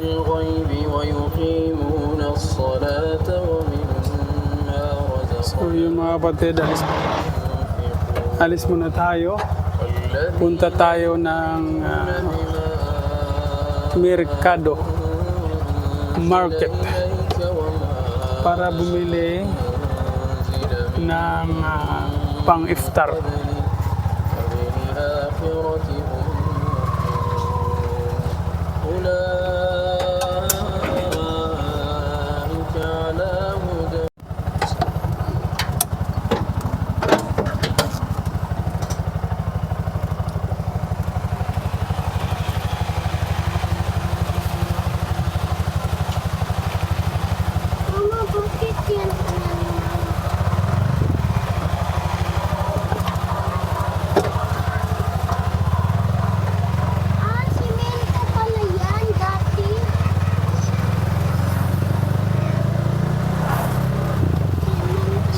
بالغيب ويقيمون الصلاة ومما So رزقناهم yung mga kapatid, alis, ينفقون alis muna tayo. والذين Punta tayo ng ah, Merkado Market إليك وما para bumili أنزل ng ah, pang-iftar. وبالآخرة هم يوقنون أولئك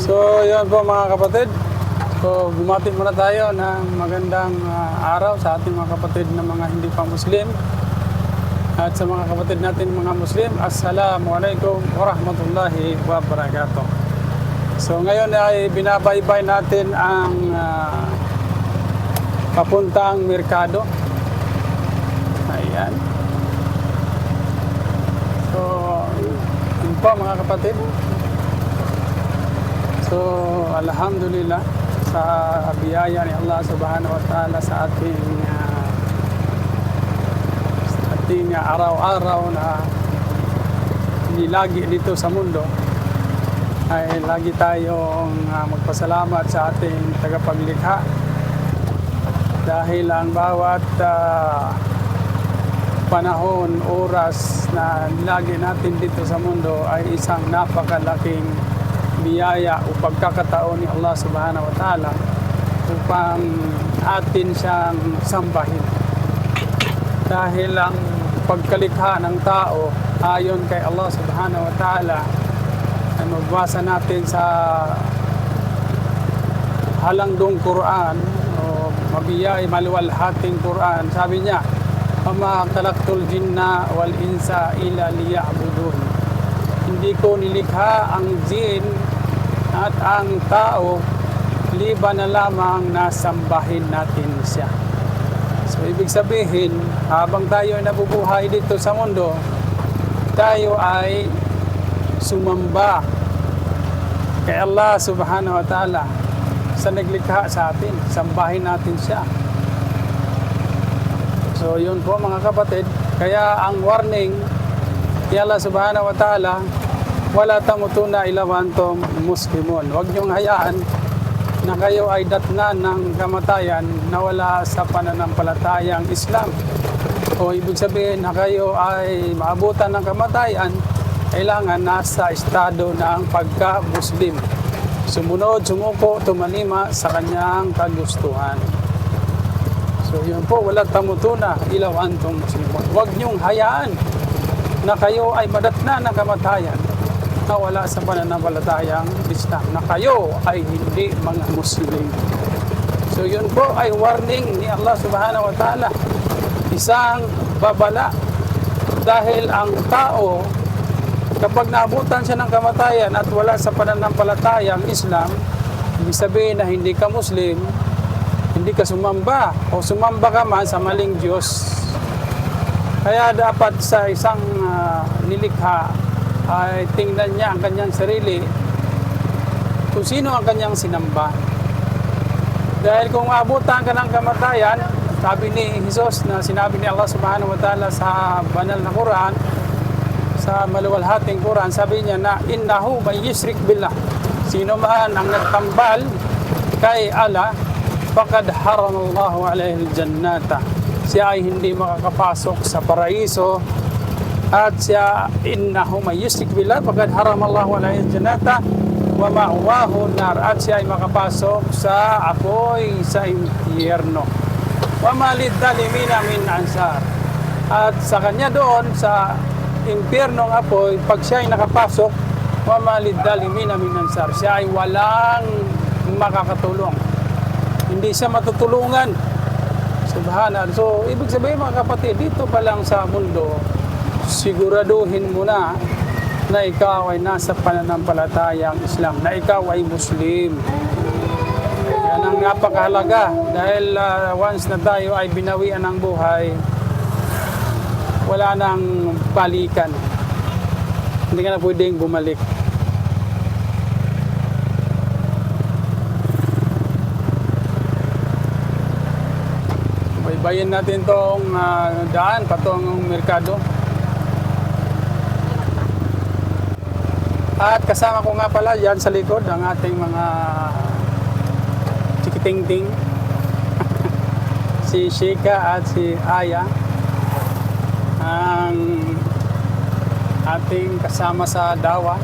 So yun po mga kapatid. So bumati muna tayo ng magandang ah, araw sa ating mga kapatid na mga hindi pa Muslim. At sa mga kapatid natin mga Muslim, Assalamualaikum warahmatullahi wabarakatuh. So ngayon ay binabaybay natin ang ah, papuntang merkado. Ayan. So, yun po mga kapatid. So, alhamdulillah sa biyaya ni Allah subhanahu wa ta'ala sa ating ating araw-araw na nilagi dito sa mundo ay lagi tayong ah, magpasalamat sa ating tagapaglikha dahil ang bawat ah, panahon, oras na nilagi natin dito sa mundo ay isang napakalaking biyaya o pagkakataon ni Allah subhanahu wa ta'ala upang atin siyang sambahin. Dahil ang pagkalikha ng tao ayon kay Allah subhanahu wa ta'ala ay magbasa natin sa halangdong Quran o mabiyay maluwalhating Quran. Sabi niya, Ama kalaktul jinna wal insa ila liya'budun. Hindi ko nilikha ang jin at ang tao liban na lamang nasambahin natin siya. So ibig sabihin, habang tayo ay nabubuhay dito sa mundo, tayo ay sumamba kay Allah subhanahu wa ta'ala sa naglikha sa atin. Sambahin natin siya. So yun po mga kapatid. Kaya ang warning ni Allah subhanahu wa ta'ala, wala tamutuna ilawantom muslimun. Huwag niyong hayaan na kayo ay datnan ng kamatayan na wala sa pananampalatayang Islam. O ibig sabihin na kayo ay maabutan ng kamatayan, kailangan nasa estado ng pagka-Muslim. Sumunod, sumuko, tumanima sa kanyang kagustuhan. So yun po, wala tamutuna, ilaw antong muslimun. Huwag niyong hayaan na kayo ay madatna ng kamatayan na wala sa pananampalatayang Islam, na kayo ay hindi mga Muslim. So yun po ay warning ni Allah subhanahu wa ta'ala. Isang babala dahil ang tao kapag naabutan siya ng kamatayan at wala sa pananampalatayang Islam, ibig sabihin na hindi ka Muslim, hindi ka sumamba o sumamba ka man sa maling Diyos. Kaya dapat sa isang ah, nilikha ay tingnan niya ang kanyang sarili kung sino ang kanyang sinamba. Dahil kung maabutan ka ng kamatayan, sabi ni Jesus na sinabi ni Allah subhanahu wa ta'ala sa banal na Quran, sa maluwalhating Quran, sabi niya na innahu may yusrik billah. Sino man ang nagtambal kay Allah, faqad haramallahu alaihi aljannata. Siya ay hindi makakapasok sa paraiso at siya innahu may yusrik billah faqad haramallahu alaihi aljannata wa ma'wahu nar at siya ay makapasok sa apoy sa impyerno. Wa malid dalimina min ansar. At sa kanya doon sa impyernong apoy, pag siya ay nakapasok, wa malid dalimina min ansar. Siya ay walang makakatulong. Hindi siya matutulungan. Subhanallah. So, ibig sabihin mga kapatid, dito pa lang sa mundo, siguraduhin mo na na ikaw ay nasa pananampalatayang Islam, na ikaw ay Muslim. Yan ang napakahalaga dahil ah, once na tayo ay binawian ng buhay, wala nang balikan. Hindi ka na pwedeng bumalik. Baybayin natin tong ah, daan patungong merkado. At kasama ko nga pala yan sa likod ang ating mga chikiting-ting. si Shika at si Aya. Ang ating kasama sa dawa.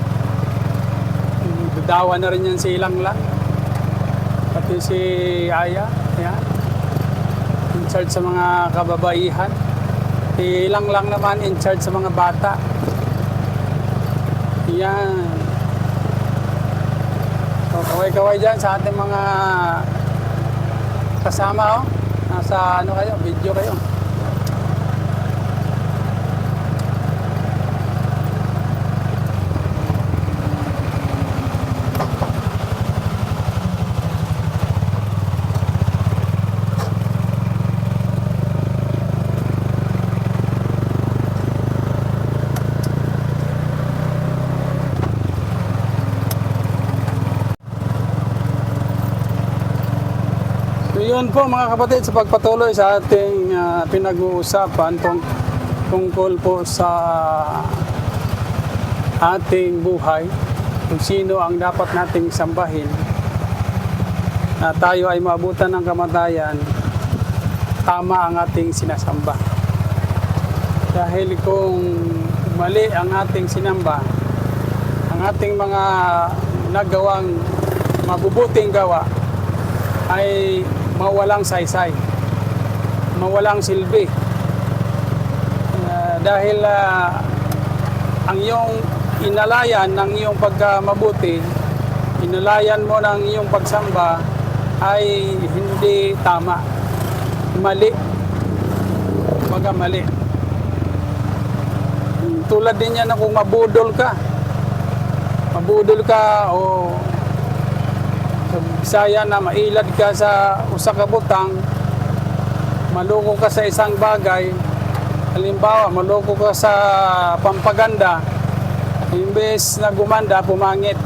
Dawa na rin yan si Ilangla. Pati si Aya. Yan. In charge sa mga kababaihan. Si Ilanglang naman in charge sa mga bata. Yan. So, kaway-kaway dyan sa ating mga kasama, oh. Nasa ano kayo, video kayo. Yun po mga kapatid sa pagpatuloy sa ating ah, pinag-uusapan tung, tungkol po sa ating buhay kung sino ang dapat nating sambahin na tayo ay maabutan ng kamatayan tama ang ating sinasamba. Dahil kung mali ang ating sinamba ang ating mga nagawang mabubuting gawa ay mawalang saysay, mawalang silbi. Ah, dahil ah, ang iyong inalayan ng iyong pagkamabuti, inalayan mo ng iyong pagsamba ay hindi tama. Mali. Baga mali. Tulad din yan na kung mabudol ka. Mabudol ka o Bisaya na mailad ka sa usa ka butang, maloko ka sa isang bagay, halimbawa maloko ka sa pampaganda, imbes na gumanda, pumangit.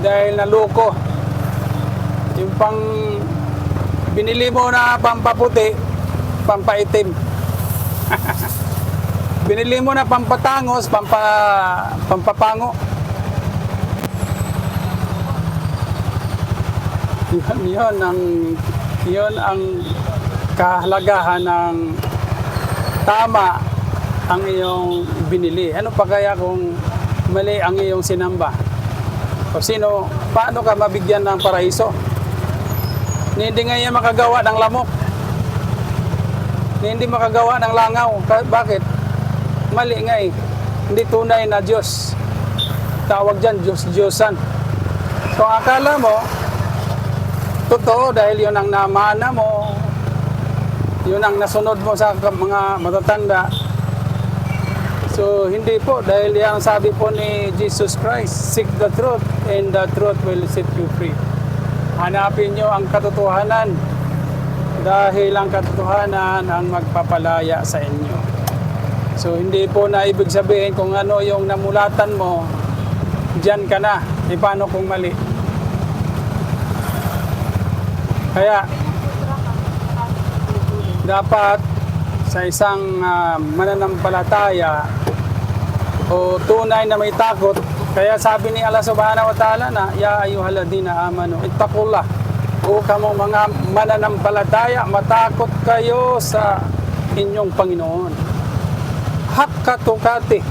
Dahil naloko. Yung pang binili mo na pampaputi, pampaitim. binili mo na pampatangos, pampa, pampapango. Yun, yun ang yun ang kahalagahan ng tama ang iyong binili. Ano pa kaya kung mali ang iyong sinamba? O sino, paano ka mabigyan ng paraiso? Hindi nga yan makagawa ng lamok. Hindi makagawa ng langaw. Bakit? Mali nga eh. Hindi tunay na Diyos. Tawag dyan, Diyos-Diyosan. So akala mo, Totoo dahil yun ang namana mo, yun ang nasunod mo sa mga matatanda. So hindi po dahil yan sabi po ni Jesus Christ, seek the truth and the truth will set you free. Hanapin nyo ang katotohanan dahil ang katotohanan ang magpapalaya sa inyo. So hindi po na ibig sabihin kung ano yung namulatan mo, dyan ka na. E paano kung mali? Kaya dapat sa isang ah, mananampalataya o tunay na may takot, kaya sabi ni Allah subhanahu wa ta'ala na, Ya ayyuhaladina amanu, ittaqullah. O kamo mga mananampalataya, matakot kayo sa inyong Panginoon. Hakka tukati,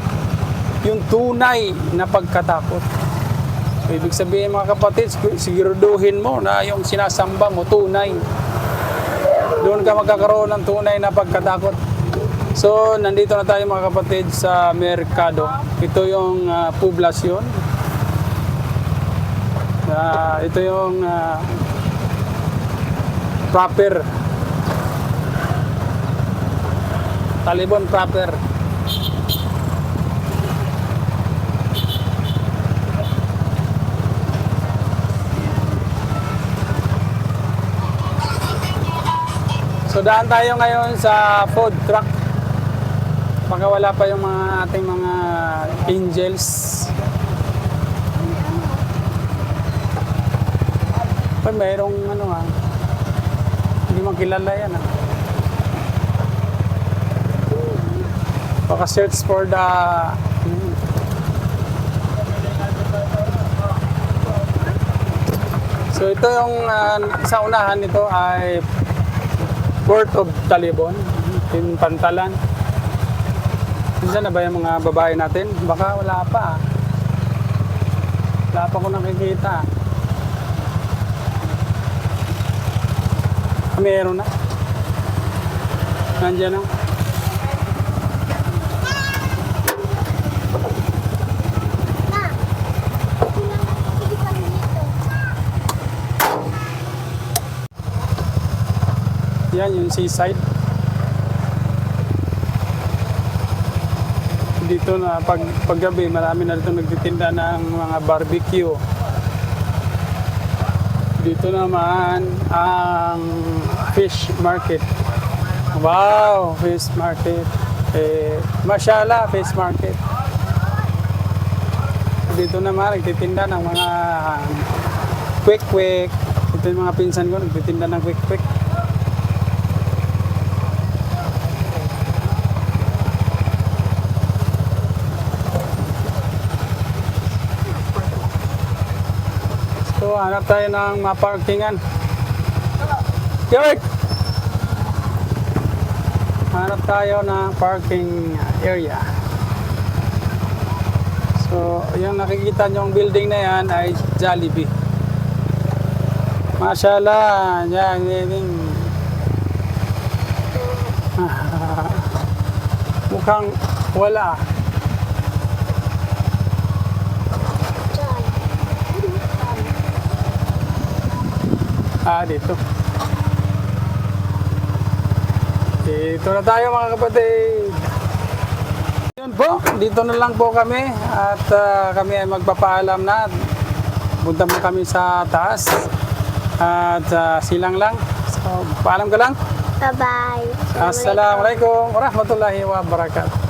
yung tunay na pagkatakot. Ibig sabihin mga kapatid, sig- siguraduhin mo na yung sinasamba mo tunay. Doon ka magkakaroon ng tunay na pagkatakot. So, nandito na tayo mga kapatid sa Merkado. Ito yung ah, poblasyon. Ah, ito yung ah, proper. Talibon proper. So daan tayo ngayon sa food truck. Baka wala pa yung mga ating mga angels. Pa mayroong ano nga. Hindi man kilala yan ah. Baka search for the hmm. So ito yung ah, sa unahan nito ay Port of Talibon, in Pantalan. Nandiyan na ba yung mga babae natin? Baka wala pa. ah. Wala pa ko nakikita. Meron na. Nandiyan na. Na. Yan yung seaside. Dito na pag paggabi marami na dito nagtitinda ng mga barbecue. Dito naman ang fish market. Wow, fish market. Eh, mashallah, fish market. Dito naman nagtitinda ng mga quick-quick. Ito yung mga pinsan ko nagtitinda ng quick-quick. So, hanap tayo ng maparkingan. York! Hanap tayo ng parking area. So, yung nakikita nyong building na yan ay Jollibee. Mashallah, yan, yan, yan. Mukhang wala. Ah, dito. Dito na tayo mga kapatid. Yun po, dito na lang po kami at ah, kami ay magpapaalam na. Punta mo kami sa taas at ah, silang lang. So, paalam ka lang. Bye-bye. Assalamualaikum warahmatullahi wabarakatuh.